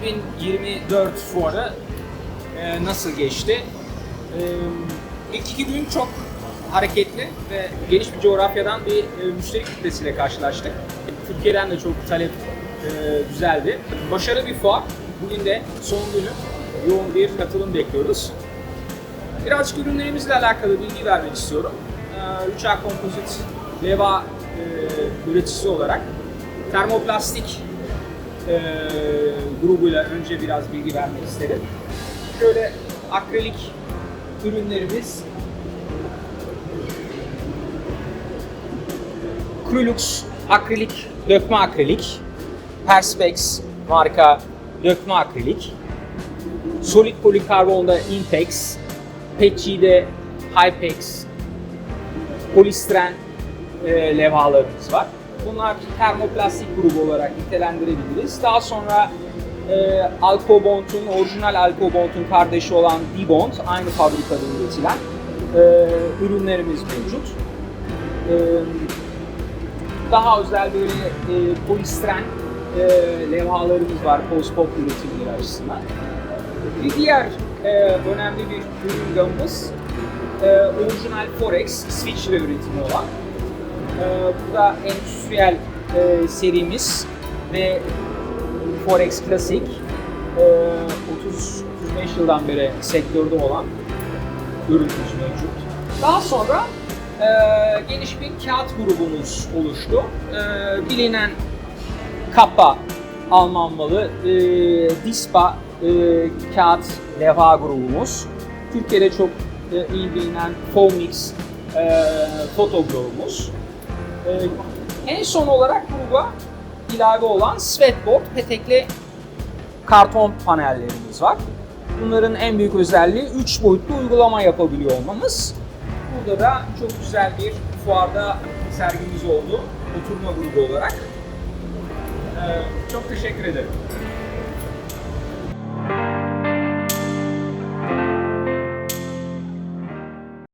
2024 fuarı e, nasıl geçti? E, ilk iki gün çok hareketli ve geniş bir coğrafyadan bir e, müşteri kitlesiyle karşılaştık. Türkiye'den de çok talep e, güzeldi. Başarılı bir fuar. Bugün de son günü yoğun bir katılım bekliyoruz. Birazcık ürünlerimizle alakalı bilgi vermek istiyorum. Ee, 3A Kompozit leva e, üreticisi olarak termoplastik e, grubuyla önce biraz bilgi vermek isterim. Şöyle akrilik ürünlerimiz. Krulux akrilik, dökme akrilik, Perspex marka dökme akrilik, Solid polikarbonda Intex, Petchi'de Hypex, polistiren e, levhalarımız var. Bunlar termoplastik grubu olarak nitelendirebiliriz. Daha sonra e, Alcobond'un, orijinal Alcobond'un kardeşi olan Dibond, aynı fabrikada üretilen e, ürünlerimiz mevcut. E, daha özel böyle e, polistiren e, levhalarımız var post-pop üretimleri açısından. Bir diğer e, önemli bir ürün gamımız e, orijinal Forex ile üretimi olan. E, bu da endüstriyel e, serimiz ve Forex e, 30-35 yıldan beri sektörde olan ürünümüz mevcut. Daha sonra e, geniş bir kağıt grubumuz oluştu. E, bilinen Kappa Alman malı, e, Dispa e, kağıt levha grubumuz. Türkiye'de çok e, iyi bilinen Fomix e, foto grubumuz. E, en son olarak gruba ilave olan Sweatboard petekli karton panellerimiz var. Bunların en büyük özelliği 3 boyutlu uygulama yapabiliyor olmamız. Burada da çok güzel bir fuarda sergimiz oldu. Oturma grubu olarak. Ee, çok teşekkür ederim.